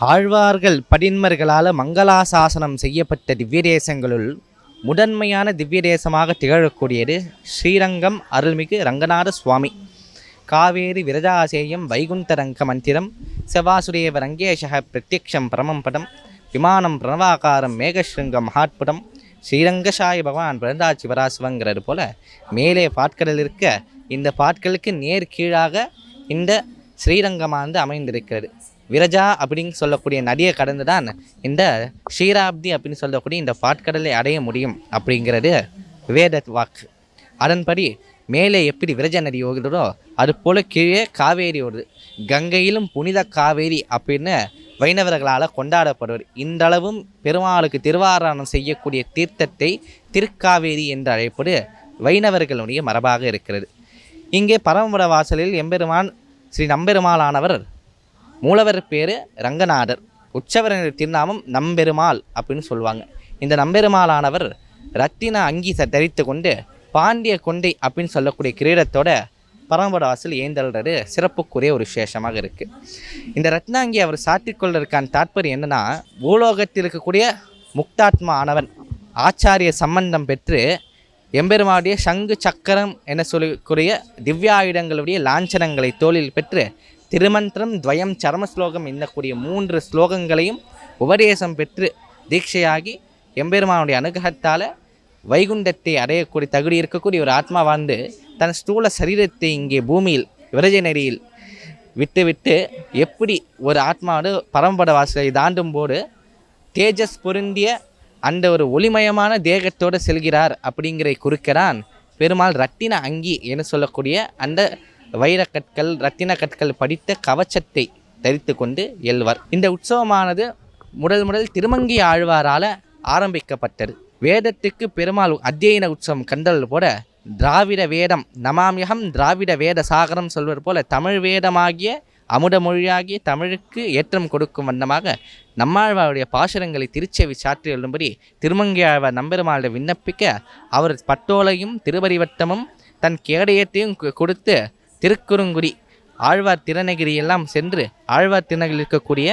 ஆழ்வார்கள் படின்மர்களால் மங்களாசாசனம் செய்யப்பட்ட திவ்ய தேசங்களுள் முதன்மையான திவ்ய தேசமாக திகழக்கூடியது ஸ்ரீரங்கம் அருள்மிகு ரங்கநாத சுவாமி. காவேரி விரஜாசேயம் வைகுந்த ரங்க மந்திரம் செவாசுரேவ ரங்கேஷக பிரத்யக்ஷம் பரமம் படம் விமானம் பிரணவாகாரம் மேகஸ்ருங்கம் மகாத்புடம் ஸ்ரீரங்கசாய பகவான் பிறந்தாச்சி வராசிவங்கிறது போல மேலே பாட்களில் இருக்க இந்த பாட்களுக்கு நேர் கீழாக இந்த ஸ்ரீரங்கமானது அமைந்திருக்கிறது. விரஜா அப்படின்னு சொல்லக்கூடிய நதியை கடந்து தான் இந்த ஷீராப்தி அப்படின்னு சொல்லக்கூடிய இந்த பாட்கடலை அடைய முடியும் அப்படிங்கிறது வேத வாக்கு. அதன்படி மேலே எப்படி விரஜ நதி ஓகுதோ அது போல் கீழே காவேரி ஓடுது. கங்கையிலும் புனித காவேரி அப்படின்னு வைணவர்களால் கொண்டாடப்படுவர். இந்தளவும் பெருமாளுக்கு திருவாராணம் செய்யக்கூடிய தீர்த்தத்தை திருக்காவேரி என்று அழைப்பது வைணவர்களுடைய மரபாக இருக்கிறது. இங்கே பரமபுர வாசலில் எம்பெருமான் ஸ்ரீ நம்பெருமாளானவர் மூலவர் பேர் ரங்கநாதர். உற்சவரின் திருநாமம் நம்பெருமாள் அப்படின்னு சொல்லுவாங்க. இந்த நம்பெருமாளானவர் ரத்தின அங்கி ச- தரித்து கொண்டு பாண்டிய கொண்டை அப்படின்னு சொல்லக்கூடிய கிரீடத்தோட பரமபுர வாசல் ஏந்தல்றது சிறப்புக்குரிய ஒரு விசேஷமாக இருக்குது இந்த ரத்னாங்கி அவர் சாத்திக்கொள்வதற்கான தாற்பயம் என்னென்னா பூலோகத்தில் இருக்கக்கூடிய முக்தாத்மா ஆனவன் ஆச்சாரிய சம்பந்தம் பெற்று எம்பெருமானுடைய சங்கு சக்கரம் என சொல்லக்கூடிய திவ்யாயுதங்களுடைய லாஞ்சனங்களை தோளில் பெற்று திருமந்திரம் துவயம் சரம ஸ்லோகம் என்னக்கூடிய மூன்று ஸ்லோகங்களையும் உபதேசம் பெற்று தீட்சையாகி எம்பெருமானுடைய அனுகிரகத்தால் வைகுண்டத்தை அடையக்கூடிய தகுதி இருக்கக்கூடிய ஒரு ஆத்மா வாழ்ந்து தன் ஸ்தூல சரீரத்தை இங்கே பூமியில் விரஜ நெறியில் விட்டுவிட்டு எப்படி ஒரு ஆத்மாவோடு பரம்பட வாசலை தாண்டும் போது தேஜஸ் பொருந்திய அந்த ஒரு ஒளிமயமான தேகத்தோடு செல்கிறார் அப்படிங்கிற குறுக்கிறான். பெருமாள் ரத்தின அங்கி என சொல்லக்கூடிய அந்த வைரக்கற்கள் ரத்தின கற்கள் படித்த கவச்சத்தை தரித்து கொண்டு எல்வார் இந்த உற்சவமானது முதல் முதல் திருமங்கி ஆழ்வாரால் ஆரம்பிக்கப்பட்டது. வேதத்துக்கு பெருமாள் அத்தியன உற்சவம் கண்டல் போல திராவிட வேதம் நமாமியகம் திராவிட வேத சாகரம் சொல்வது போல தமிழ் வேதமாகிய அமுத மொழியாகிய தமிழுக்கு ஏற்றம் கொடுக்கும் வண்ணமாக நம்மாழ்வாருடைய பாசுரங்களை திருச்செவி சாற்றி எழுதும்படி திருமங்கையாழ்வார் நம்பெருமாளை விண்ணப்பிக்க அவர் பட்டோலையும் திருவரிவட்டமும் தன் கேடயத்தையும் கொடுத்து திருக்குறுங்குடி ஆழ்வார் திருநகிரி எல்லாம் சென்று ஆழ்வார் திருநகிரியில் இருக்கக்கூடிய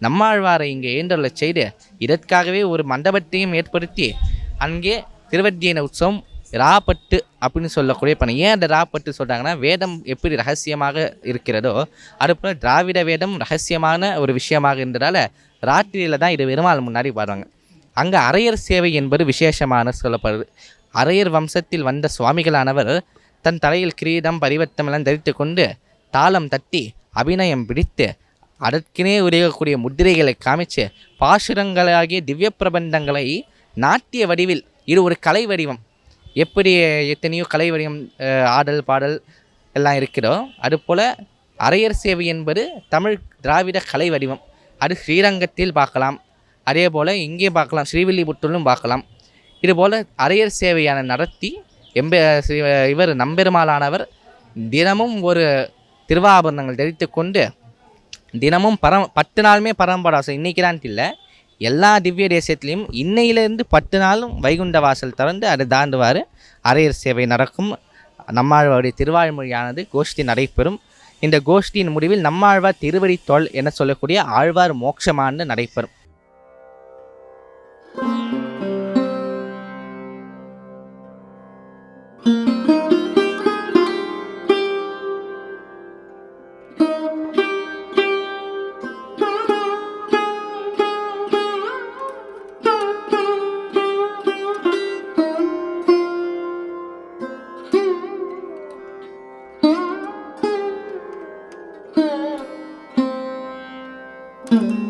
நம்மாழ்வாரை இங்கே ஏந்தருளச் செய்து இதற்காகவே ஒரு மண்டபத்தையும் ஏற்படுத்தி அங்கே திருவத்தியன உற்சவம் ராப்பட்டு அப்படின்னு சொல்லக்கூடிய பணம் ஏன் அந்த ராப்பட்டு சொல்கிறாங்கன்னா வேதம் எப்படி ரகசியமாக இருக்கிறதோ அதுபோல் திராவிட வேதம் ரகசியமான ஒரு விஷயமாக இருந்ததால் ராத்திரியில் தான் இது பெருமாள் முன்னாடி வருவாங்க. அங்கே அரையர் சேவை என்பது விசேஷமான சொல்லப்படுது. அரையர் வம்சத்தில் வந்த சுவாமிகளானவர் தன் தலையில் கிரீடம் பரிவர்த்தம் எல்லாம் தரித்து கொண்டு தாளம் தட்டி அபிநயம் பிடித்து அதற்கினே உரியக்கூடிய முத்திரைகளை காமிச்சு பாசுரங்களாகிய திவ்ய பிரபந்தங்களை நாட்டிய வடிவில் இது ஒரு கலை வடிவம். எப்படி எத்தனையோ கலை வடிவம் ஆடல் பாடல் எல்லாம் இருக்கிறதோ அதுபோல் அரையர் சேவை என்பது தமிழ் திராவிட கலை வடிவம். அது ஸ்ரீரங்கத்தில் பார்க்கலாம். அதே போல் இங்கே பார்க்கலாம். ஸ்ரீவில்லிபுத்தூரிலும் பார்க்கலாம். இதுபோல் அரையர் சேவையான நடத்தி எம்ப ஸ்ரீ இவர் நம்பெருமாளானவர் தினமும் ஒரு திருவாபரணங்கள் தெரித்து கொண்டு தினமும் பரம் பத்து நாளுமே பரம்பரை வாசல் இல்லை எல்லா திவ்ய தேசத்துலேயும் இன்னையிலேருந்து பத்து நாளும் வைகுண்ட வாசல் திறந்து அதை தாண்டுவார். அரையர் சேவை நடக்கும். நம்மாழ்வாருடைய திருவாழ்மொழியானது கோஷ்டி நடைபெறும். இந்த கோஷ்டியின் முடிவில் நம்மாழ்வார் திருவடித்தோள் என சொல்லக்கூடிய ஆழ்வார் மோட்சமானது நடைபெறும். Mm-hmm.